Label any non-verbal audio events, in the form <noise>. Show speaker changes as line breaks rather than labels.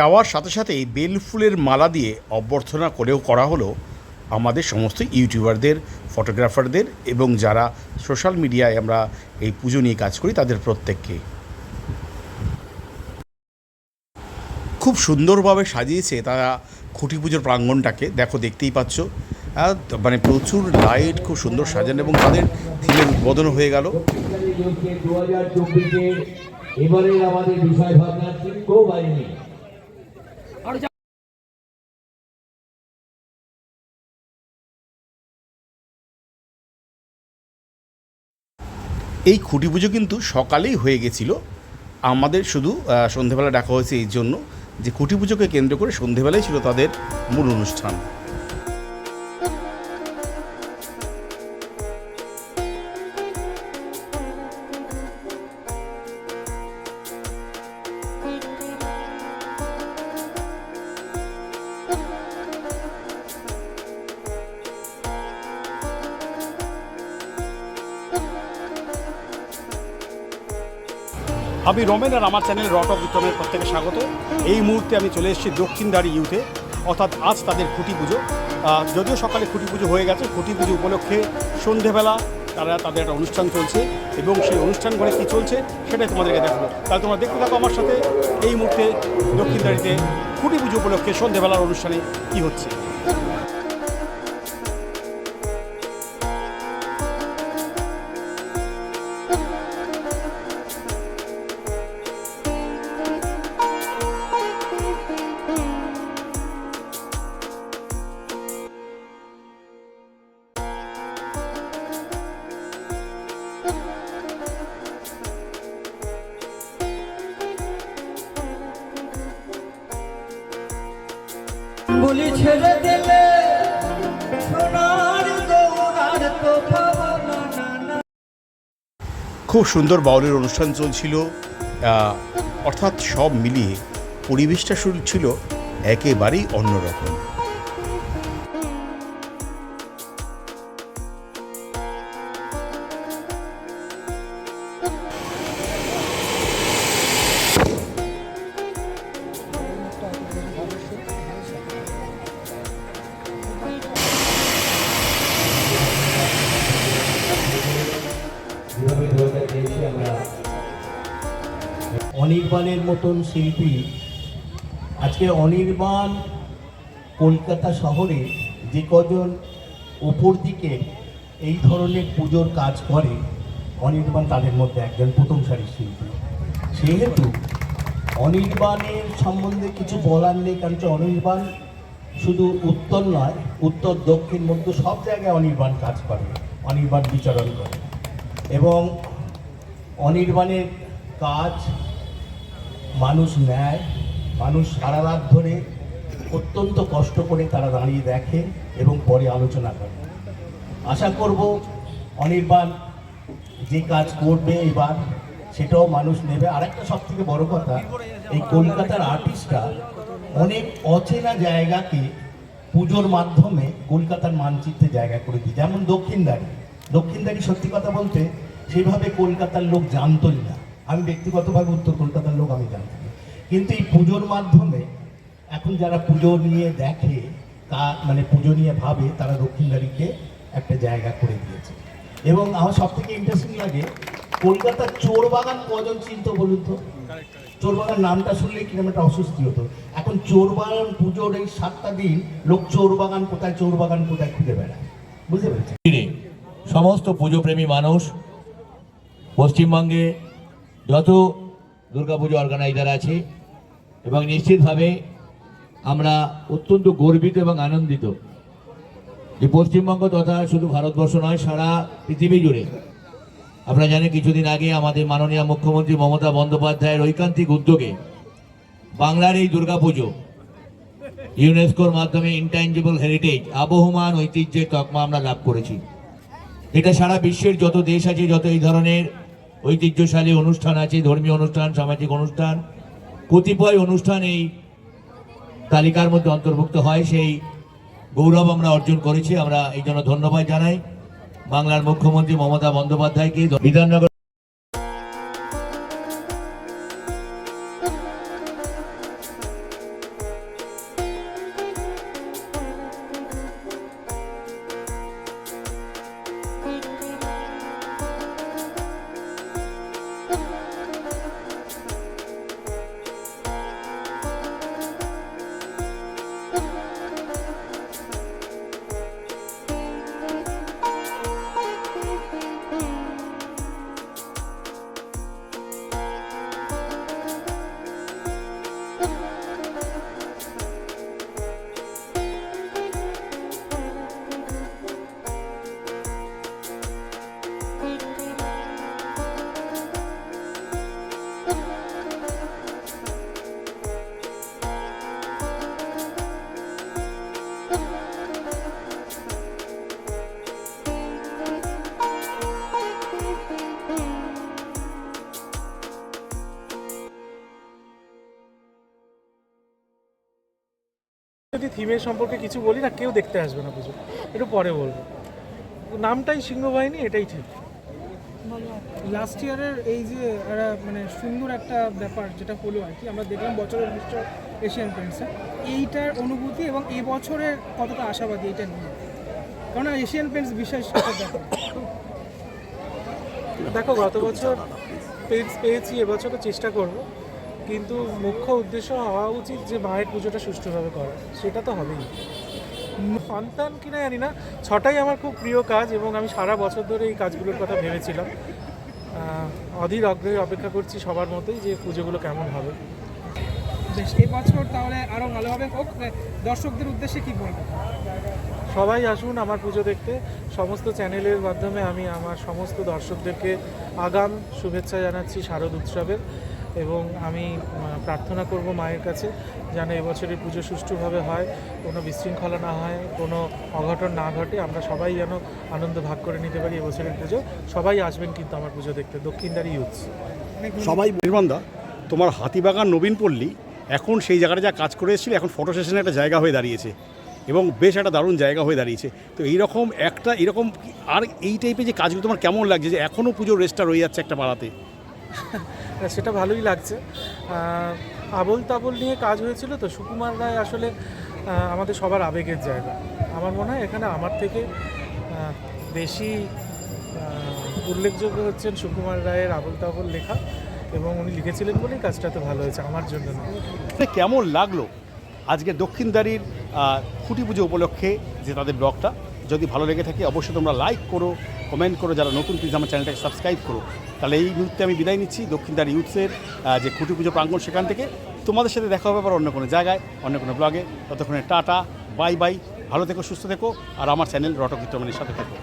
যাওয়ার সাথে সাথেই বেল ফুলের মালা দিয়ে অভ্যর্থনা করেও করা হলো আমাদের সমস্ত ইউটিউবারদের, ফটোগ্রাফারদের এবং যারা সোশ্যাল মিডিয়ায় আমরা এই পুজো নিয়ে কাজ করি, তাদের প্রত্যেককে। খুব সুন্দরভাবে সাজিয়েছে তারা খুঁটি পুজোর প্রাঙ্গণটাকে দেখো, দেখতেই পাচ্ছ। মানে প্রচুর লাইট খুব সুন্দর সাজানো এবং তাদের থিমের উদ্বোধন হয়ে গেল।
আমাদের বিষয় বাড়িনি।
এই খুঁটি পুজো কিন্তু সকালেই হয়ে গেছিল। আমাদের শুধু সন্ধেবেলা ডাকা হয়েছে এই জন্য যে খুঁটি পুজোকে কেন্দ্র করে সন্ধেবেলায় ছিল তাদের মূল অনুষ্ঠান। আমি রমেন আর আমার চ্যানেল রট অফ উত্তমের প্রত্যেকে স্বাগত। এই মুহূর্তে আমি চলে এসেছি দক্ষিণদারি ইউথে অর্থাৎ আজ তাদের খুঁটি পুজো। যদিও সকালে খুঁটি পুজো হয়ে গেছে, খুঁটি পুজো উপলক্ষে সন্ধেবেলা তারা তাদের একটা অনুষ্ঠান চলছে এবং সেই অনুষ্ঠান কী চলছে সেটাই তোমাদেরকে দেখাবো। তাহলে তোমরা দেখতে থাকো আমার সাথে এই মুহূর্তে দক্ষিণদারিতে খুঁটি পুজো উপলক্ষে সন্ধেবেলার অনুষ্ঠানে কী হচ্ছে। খুব সুন্দর বাউলের অনুষ্ঠান চলছিল। অর্থাৎ সব মিলিয়ে পরিবেশটা শুরু ছিল একেবারেই অন্যরকম।
অনির্বাণের মতন শিল্পী। আজকে অনির্বাণ কলকাতা শহরে যে কজন ওপর দিকে এই ধরনের পুজোর কাজ করে, অনির্বাণ তাদের মধ্যে একজন প্রথম সারির শিল্পী। সেহেতু অনির্বাণের সম্বন্ধে কিছু বলার নেই, কারণ অনির্বাণ শুধু উত্তর নয়, উত্তর, দক্ষিণ, মধ্য সব জায়গায় অনির্বাণ কাজ করে, অনির্বাণ বিচরণ করে। এবং অনির্বাণের কাজ মানুষ নেয়, মানুষ সারা রাত ধরে অত্যন্ত কষ্ট করে তারা দাঁড়িয়ে দেখে এবং পরে আলোচনা করে। আশা করব অনির্বাণ যে কাজ করবে এবার সেটাও মানুষ নেবে। আরেকটা সব থেকে বড় কথা, এই কলকাতার আর্টিস্টরা অনেক অচেনা জায়গাকে পুজোর মাধ্যমে কলকাতার মানচিত্রে জায়গা করে দিই যেমন দক্ষিণদারি। দক্ষিণদারি সত্যি কথা বলতে সেভাবে কলকাতার লোক জানতই না। আমি ব্যক্তিগতভাবে উত্তর কলকাতার লোক, আমি জানতাম না। কিন্তু এই পুজোর মাধ্যমে এখন যারা পুজো নিয়ে দেখে, তা মানে পুজো নিয়ে ভাবে, তারা দক্ষিণদারিকে একটা জায়গা করে দিয়েছে। এবং আমার সব থেকে ইন্টারেস্টিং লাগে, কলকাতার চোর বাগান কজন চিন্ত বলুন তো? চোর বাগান নামটা শুনলে কীরকম একটা অস্বস্তি হতো। এখন চোর বাগান পুজোর এই সাতটা দিন, লোক চোর বাগান কোথায় চোর বাগান কোথায় খুঁজে বেড়ায়। বুঝতে পেরেছি
সমস্ত পুজোপ্রেমী মানুষ পশ্চিমবঙ্গে যত দুর্গাপুজো অর্গানাইজার আছে, এবং নিশ্চিতভাবে আমরা অত্যন্ত গর্বিত এবং আনন্দিত যে পশ্চিমবঙ্গ তথা শুধু ভারতবর্ষ নয়, সারা পৃথিবী জুড়ে। আপনারা জানেন, কিছুদিন আগে আমাদের মাননীয় মুখ্যমন্ত্রী মমতা বন্দ্যোপাধ্যায়ের ঐকান্তিক উদ্যোগে বাংলার এই দুর্গাপুজো ইউনেস্কোর মাধ্যমে ইনট্যাঞ্জিবল হেরিটেজ, আবহমান ঐতিহ্যের তকমা আমরা লাভ করেছি। এটা সারা বিশ্বের যত দেশ আছে, যত এই ধরনের ঐতিহ্যশালী অনুষ্ঠান আছে, ধর্মীয় অনুষ্ঠান, সামাজিক অনুষ্ঠান। কতিপয় অনুষ্ঠান এই তালিকার মধ্যে অন্তর্ভুক্ত হয়। সেই গৌরব আমরা অর্জন করেছি। আমরা এই জন্য ধন্যবাদ জানাই। বাংলার মুখ্যমন্ত্রী মমতা বন্দ্যোপাধ্যায়কে। বিধাননগর
যদি থিমের সম্পর্কে কিছু বলি না কেউ দেখতে আসবে না পুজো। একটু পরে বলব। নামটাই সিংহ সিংহবাহিনী এটাই ঠিক।
লাস্ট ইয়ারের এই যে মানে সুন্দর একটা ব্যাপার যেটা হলো আর কি আমরা দেখলাম বছরের বিশ্ব এশিয়ান পেন্টসে এইটার অনুভূতি এবং এই বছরের কতটা আশাবাদী এটা নিয়ে? কারণ এশিয়ান পেন্টস বিশেষ ব্যাপার।
দেখো গত বছর পেজ পেয়েছি এবছরও চেষ্টা করব। কিন্তু মুখ্য উদ্দেশ্য হওয়া উচিত যে মায়ের পুজোটা সুষ্ঠুভাবে করা। সেটা তো হবেই। সন্তান কিনা জানি না। ছটাই আমার খুব প্রিয় কাজ এবং আমি সারা বছর ধরে এই কাজগুলোর কথা ভেবেছিলাম। অধীর অগ্রহে অপেক্ষা করছি সবার মতোই যে পুজোগুলো কেমন হবে।
বেশ, এবছর তাহলে আরও ভালোভাবে হোক। দর্শকদের উদ্দেশ্যে কি বলবেন?
সবাই আসুন আমার পুজো দেখতে। সমস্ত চ্যানেলের মাধ্যমে আমি আমার সমস্ত দর্শকদেরকে আগাম শুভেচ্ছা জানাচ্ছি শারদ উৎসবের এবং আমি প্রার্থনা করব মায়ের কাছে যেন এবছরের পুজো সুষ্ঠুভাবে হয়, কোনো বিশৃঙ্খলা না হয়, কোনো অঘটন না ঘটে। আমরা সবাই যেন আনন্দ ভাগ করে নিতে পারি এবছরের পুজো। সবাই আসবেন কিন্তু আমার পুজো দেখতে। দক্ষিণদারি
অনেক
সবাই নির্মাণদা তোমার হাতিবাগান নবীন পল্লী, এখন সেই জায়গাটা যা কাজ করে এসেছিল, এখন ফটো সেশনের একটা জায়গা হয়ে দাঁড়িয়েছে। এবং বেশ একটা দারুণ জায়গা হয়ে দাঁড়িয়েছে। তো এইরকম একটা এরকম আর এই টাইপের যে কাজগুলো তোমার কেমন লাগছে যে এখনও পুজোর রেস্টটা রয়ে যাচ্ছে একটা পাড়াতে? <laughs>
সেটা ভালোই লাগছে। আবোল তাবোল নিয়ে কাজ হয়েছিল তো সুকুমার রায় আসলে আমাদের সবার আবেগের জায়গা। আমার মনে হয় এখানে আমার থেকে বেশি উল্লেখযোগ্য হচ্ছেন সুকুমার রায়ের আবোল তাবোল লেখা এবং উনি লিখেছিলেন বলেই কাজটা তো ভালো হয়েছে আমার জন্য
মানে কেমন লাগল? আজকে দক্ষিণদারির খুঁটি পুজো উপলক্ষে যে তাদের ব্লগটা, যদি ভালো লেগে থাকে, অবশ্যই তোমরা লাইক করো কমেন্ট করো, যারা নতুন প্লিজ আমার চ্যানেলটাকে সাবস্ক্রাইব করো। তাহলে এই মুহূর্তে আমি বিদায় নিচ্ছি দক্ষিণদারি ইউথসের যে খুঁটি পুজো প্রাঙ্গণ সেখান থেকে। তোমাদের সাথে দেখা হবে আবার অন্য কোনো জায়গায়, অন্য কোনো ব্লগে ততক্ষণে টাটা বাই বাই ভালো থেকো, সুস্থ থেকো, আর আমার চ্যানেল রটকিত্রমানের সাথে থেকো।